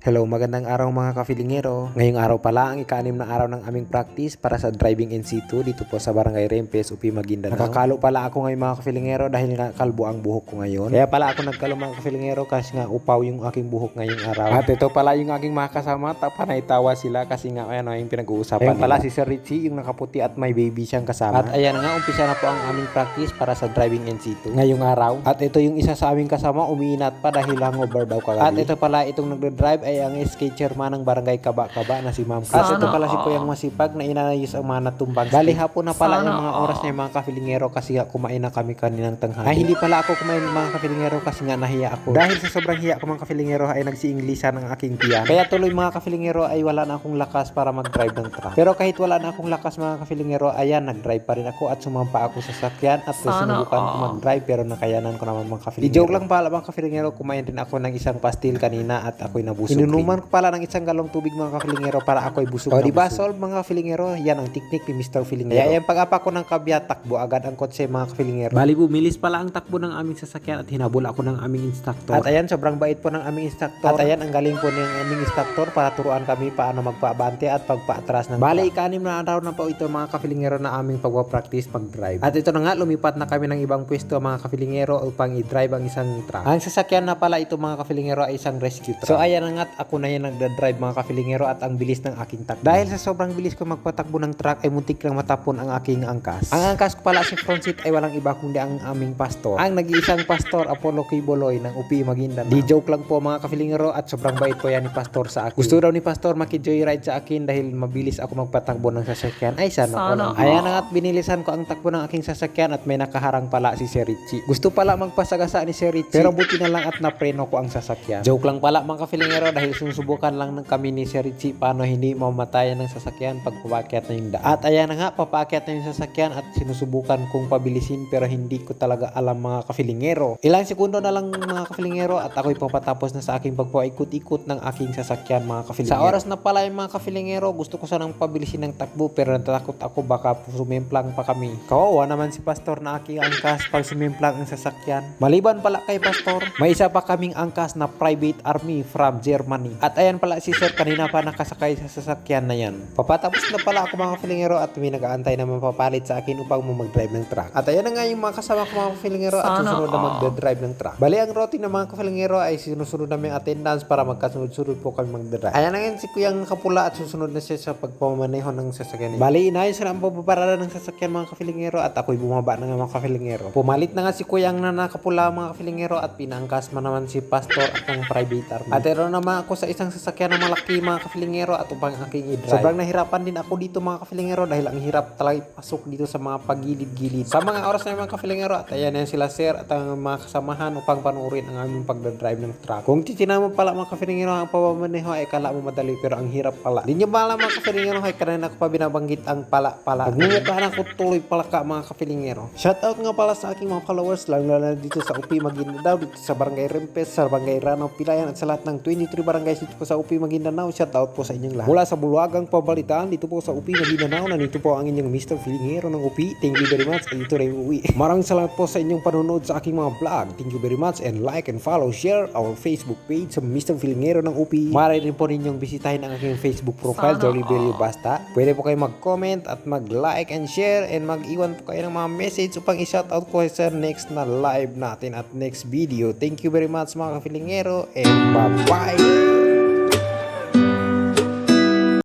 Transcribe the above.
Hello, magandang araw mga kafilingero. Ngayong araw pala ang ika-anim na araw ng aming practice para sa driving NC2 dito po sa Barangay Rempes, UP Maguindanao. Nakakalo pala ako ngayon mga kafilingero dahil nga kalbo ang buhok ko ngayon. Kaya pala ako nagkalo mga kafilingero kasi nga upaw yung aking buhok ngayong araw. At ito pala yung aking mga kasama, tapanay tawa sila kasi nga ano yung pinag-uusapan. Ayun pala si Sir Richie, yung nakaputi at may baby siyang kasama. At ayan na nga, umpisa na po ang aming practice para sa driving NC2 ngayong araw. At ito yung isa sa aming kasama, umiinat pa dahil hangover daw kagabi. At ito pala itong nagdo-drive ay ang SK chairman ng barangay Kaba-Kaba na si Ma'am Kas. Ito pala si Kuyang Masipag na inanayos ang mga natumbang. Bali hapon na pala yung mga oras niya mga kafilingero kasi nga kumain na kami kaninang tanghali. Ay hindi pala ako kumain mga kafilingero kasi nga nahiya ako. Dahil sa sobrang hiya ko mga kafilingero ay nagsi-Inglisan ang aking tiyan. Kaya tuloy mga kafilingero ay wala na akong lakas para mag-drive ng truck. Pero kahit wala na akong lakas mga kafilingero, ayan nag-drive pa rin ako at sumampa ako sa sakyan at sinubukan ko mag-drive pero nakayanan ko naman mga kafilingero. I-joke lang pala mga kafilingero, kumain din ako ng isang pastil kanina at ako'y nabusog. Inunuman ko pala ng isang galong tubig mga kafilingero para ako'y busog o, na diba, solve mga kafilingero? Yan ang teknik ni Mr. Filingero. Kaya yung pag-apa ko ng kabya, takbo agad ang kotse mga kafilingero. Bali bumilis pala ang takbo ng aming sasakyan at hinabol ako ng aming instructor. At ayan, sobrang bait po ng aming instructor. At ayan, ang galing po ng aming instructor para turuan kami paano magpaabante at pagpaatras ng Bali, ikanim na araw na po ito mga kafilingero na aming pagpa-practice pag-drive. At ito na nga, lumipat na kami ng ibang pwesto mga kafilingero upang i-drive ang isang truck. Ang sasakyan na pala ito mga kafilingero ay isang rescue truck. So ayan na nga, at ako na yan nagda-drive mga kafilingero at ang bilis ng aking takbo. Dahil sa sobrang bilis ko magpatakbo ng truck ay muntik lang matapon ang aking angkas. Ang angkas ko pala sa front seat ay walang iba kundi ang aming pastor. Ang nag-iisang pastor Apollo Kiboloy ng UP Maguindanao. Di joke lang po mga kafilingero at sobrang bait po yan ni pastor sa akin. Gusto daw ni pastor maki-joyride sa akin dahil mabilis ako magpatakbo ng sasakyan. Ay sana, ko lang. Ayan na nga at binilisan ko ang takbo ng aking sasakyan at may nakaharang pala si Sir Richie. Gusto pala magpasagasa ni Sir Richie pero buti na lang at napreno ko ang sasakyan. Joke lang pala mga kafilingero dahil sinusubukan lang ng kami ni Sir Richie paano hindi mamatayan ng sasakyan pag papakyat na yung daan. At ayan na nga, papakyat na yung sasakyan at sinusubukan kong pabilisin pero hindi ko talaga alam mga kafilingero. Ilang segundo na lang mga kafilingero at ako'y papatapos na sa aking pagpaikot-ikot ng aking sasakyan mga kafilingero. Sa oras na pala yung mga kafilingero, gusto ko sanang pabilisin ng takbo pero natatakot ako baka sumimplang pa kami. Kawawa naman si Pastor na aking angkas pag sumimplang ang sasakyan. Maliban pala kay Pastor, may isa pa kaming angkas na private army from Germany. At ayan pala si Sir kanina pa nakasakay sa sasakyan na yan. Papatapos na pala ako mga kafilingero at may nag-aantay na mapapalit sa akin upang mo mag-drive ng truck. At ayan na nga yung mga kasama ko mga kafilingero at susunod na mag-drive ng truck. Bali ang routine ng mga kafilingero ay sinusunod namin attendance para magkasunod-sunod po kami mag-drive. Ayan na nga si Kuyang Kapula at susunod na siya sa pagpamaneho ng sasakyan. Bali inayos na ang papaparada ng sasakyan mga kafilingero at ako'y bumaba na nga mga kafilingero. Pumalit na nga si Kuyang na nakapula mga kafilingero at pinangkas man naman si Pastor at ng private army. At ero naman ako sa isang sasakyan na malaki mga kafilingero at upang aking i-drive. Sobrang nahirapan din ako dito mga kafilingero dahil ang hirap talaga ipasok dito sa mga pagilid-gilid. Sa mga oras na mga kafilingero at ayan yan sila sir at ang mga kasamahan upang panuorin ang aming pagdadrive ng truck. Kung titina mo pala mga kafilingero ang pamamaneho ay kala mo madali pero ang hirap pala. Di nyo ba alam mga kafilingero ay kanina ko pa binabanggit ang pala-pala. Nagmumukhaan ako tuloy pala ka mga kafilingero. Shoutout nga pala sa aking mga followers lang lalo na dito sa UP Maguindanao dito sa Barangay Rempes, sa Barangay Ranaw, Pilayan at sa lahat ng 23 barangays dito po sa UP Maguindanao. Shoutout po sa inyong lahat. Mula sa Buluagang Pabalitaan dito po sa UP Maguindanao nandito po ang inyong Mr. Filingero ng UP. Thank you very much. Dito rin uwi. Maraming salamat po sa inyong panonood sa aking mga vlog. Thank you very much and like and follow, share our Facebook page sa Mr. Filingero ng UP. Maaari rin po ninyong bisitahin ang aking Facebook profile, Jolly Belly Basta. Pwede po kayo mag-comment at mag-like and share and mag-iwan po kayo ng mga message upang i-shoutout ko sa next na live natin at next video. Thank you very much mga kafilingero and bye-bye!